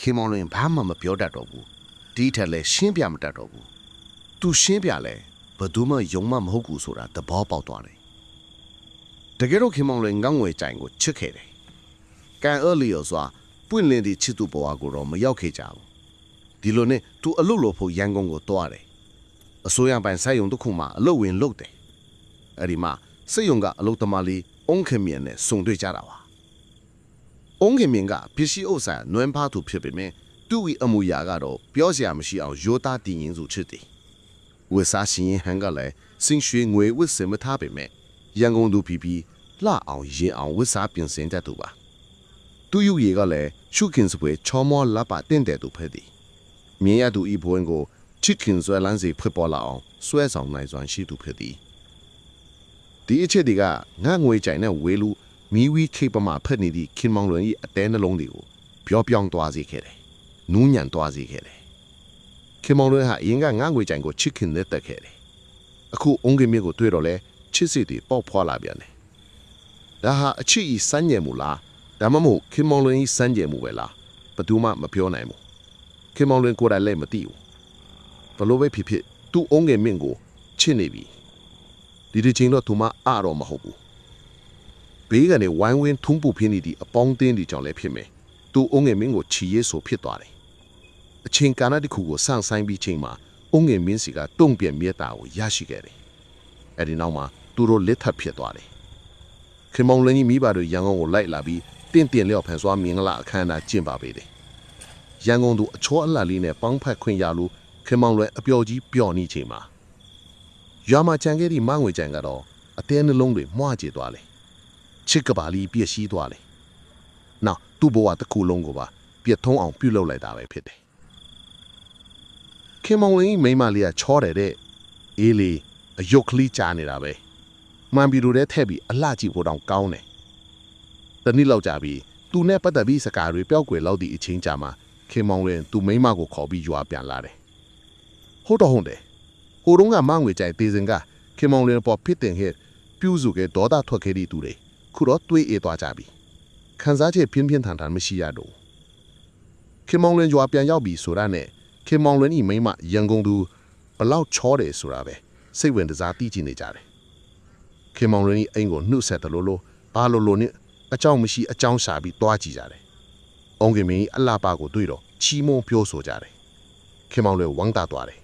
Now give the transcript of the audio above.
ခင်မောင်လွင်ဘာမှမပြောတတ်တော့ဘူးဒီထက်လည်းရှင်းပြမတတ်တော့ဘူးသူရှင်းပြလဲဘယ်သူမှယုံမှမဟုတ်ဘူးဆိုတာသဘောပေါက်သွားတယ်တကယ်တော့ခင်မောင်လွင်ငေါငွေကြိုင်ကိုချစ်ခဲ့တယ်ကန်အော်လီယိုဆိုတာပွင့်လင်းသည့်ချစ်သူဘဝကိုတော့မရောက်ခဲ့ကြဘူးဒီလိုနဲ့သူအလုတ်လို့ဖို့ရန်ကုန်ကိုသွားတယ်အစိုးရပိုင်စိုက်ရုံတစ်ခုမှအလုတ်ဝင်လုပ်တယ်အဲ့ဒီမှာစိတ်ယုံကအလုတ်သမားလေးအုံးခင်မြန်နဲ့စုံတွေ့ကြတာပါ အုံးခင်မင်းကပစ္စည်းဥစ္စာနွမ်းဖားသူဖြစ်ပေမဲ့သူ့၏အမူအရာကတော့ပြောစရာမရှိအောင်ရိုးသားတည်ငြိမ်စုချစ်တယ်။ဝစ်စားရှင်ရင်ဟန်ကလည်းစင်ရွှေငွေဝစ်စင်မထားပေမဲ့ရန်ကုန်သူပြီးပြီးလှအောင်ရင်အောင်ဝစ်စားပြင်ဆင်တတ်သူပါ။သူ့ယူရီကလည်းရှုခင်စပွဲချောမောလပ်ပါတင့်တယ်သူဖြစ်သည်။မြင်ရသူဤဘွင်ကိုချစ်ခင်ဆွဲလန်းစီဖြစ်ပေါ်လာအောင်ဆွဲဆောင်နိုင်စွမ်းရှိသူဖြစ်သည်။ဒီအချက်တွေကငါငွေကြိုင်နဲ့ဝေလူ မီဝီခေပမာဖက်နေသည့်ခင်မောင်လွင်၏အတဲနှလုံးတွေကိုပြောပြောင်းသွားစေခဲ့တယ်။နူးညံ့သွားစေခဲ့တယ်။ခင်မောင်လွင်ဟာအရင်ကငါငွေကြိုင်ကိုချစ်ခင်နဲ့တက်ခဲ့တယ်။အခုအုံးကမြင့်ကိုတွေ့တော့လဲချစ်စစ်တွေပေါက်ဖွာလာပြန်တယ်။ဒါဟာအချစ်ဤစမ်းကြယ်မှုလားဒါမှမဟုတ်ခင်မောင်လွင်ဤစမ်းကြယ်မှုပဲလားဘယ်သူမှမပြောနိုင်ဘူး။ခင်မောင်လွင်ကိုယ်တိုင်လည်းမသိဘူး။ဘလို့ပဲဖြစ်ဖြစ်သူ့အုံးကမြင့်ကိုချစ်နေပြီ။ဒီဒီချင်းတော့သူမအားတော့မဟုတ်ဘူး ဘေးကနေဝိုင်းဝင်းထုံးပူပြင်းနေသည့်အပေါင်းအသင်းတွေကြောင့်လည်းဖြစ်မယ်သူအုံငယ်မင်းကိုချီရဲဆိုဖြစ်သွားတယ်အချင်းကာနာတစ်ခုကိုစန့်ဆိုင်ပြီးချိန်မှာအုံငယ်မင်းစီကတုံ့ပြန်မြတ်တာကိုရရှိခဲ့တယ်အဲ့ဒီနောက်မှာသူတို့လက်ထပ်ဖြစ်သွားတယ်ခင်မောင်လင်းကြီးမိဘတို့ရန်ကုန်ကိုလိုက်လာပြီးတင့်တင်လျော့ဖန်စွာမင်္ဂလာအခမ်းအနားကျင်းပပေးတယ်ရန်ကုန်သူအချောအလှလေးနဲ့ပေါင်းဖက်ခွင့်ရလို့ခင်မောင်လွယ်အပျော်ကြီးပျော်နေချိန်မှာရွာမှာကြံခဲ့သည့်မငွေကြံကတော့အသေးနှလုံးတွေမွှားကျသွားတယ် ချစ်ကပါလီပြည့်စည်သွားတယ်နောက်သူ့ဘဝတစ်ခုလုံးကိုပါပြတ်ထုံးအောင်ပြုလုပ်လိုက်တာပဲဖြစ်တယ်ခင်မောင်လင်းကြီးမိန်းမလေးကချောတယ်တဲ့အေးလေအယုတ်ကလေးကြားနေတာပဲမှန်ပြီလို့တဲ့ထက်ပြီးအလှကြည့်ဖို့တောင်ကောင်းတယ်တနည်းလောက်ကြပြီးသူနဲ့ပတ်သက်ပြီးစကားတွေပျောက်ကွယ်လောက်သည့်အချင်းကြာမှာခင်မောင်လင်းသူမိန်းမကိုခေါ်ပြီးရွာပြန်လာတယ်ဟုတ်တော့ဟုတ်တယ်ဟိုတုန်းကမငွေကြိုင်တေစင်ကခင်မောင်လင်းပေါ်ဖြစ်တင်ခဲ့ပြူစုကဒေါသထွက်ခဲ့သည့်သူတွေခု တော့တွေးအေးသွားကြပြီခန်းစားချက်ပြင်းပြင်းထန်ထန်မရှိရတော့ခင်မောင်လင်းရွာပြန်ရောက်ပြီဆိုတာနဲ့ခင်မောင်လင်းဤမိန်းမရန်ကုန်သူဘလောက်ချောတယ်ဆိုတာပဲစိတ်ဝင်စားသိကြည့်နေကြတယ်ခင်မောင်လင်းဤအိမ်ကိုနှုတ်ဆက်တယ်လို့လို့ဘာလို့လို့နဲ့အကြောင်းမရှိအကြောင်းရှာပြီးတွားကြည့်ကြတယ်။အောင်ကင်မင်းဤအလှပကိုတွေ့တော့ချီးမွမ်းပြောဆိုကြတယ်။ခင်မောင်လင်းဝမ်းသာသွားတယ်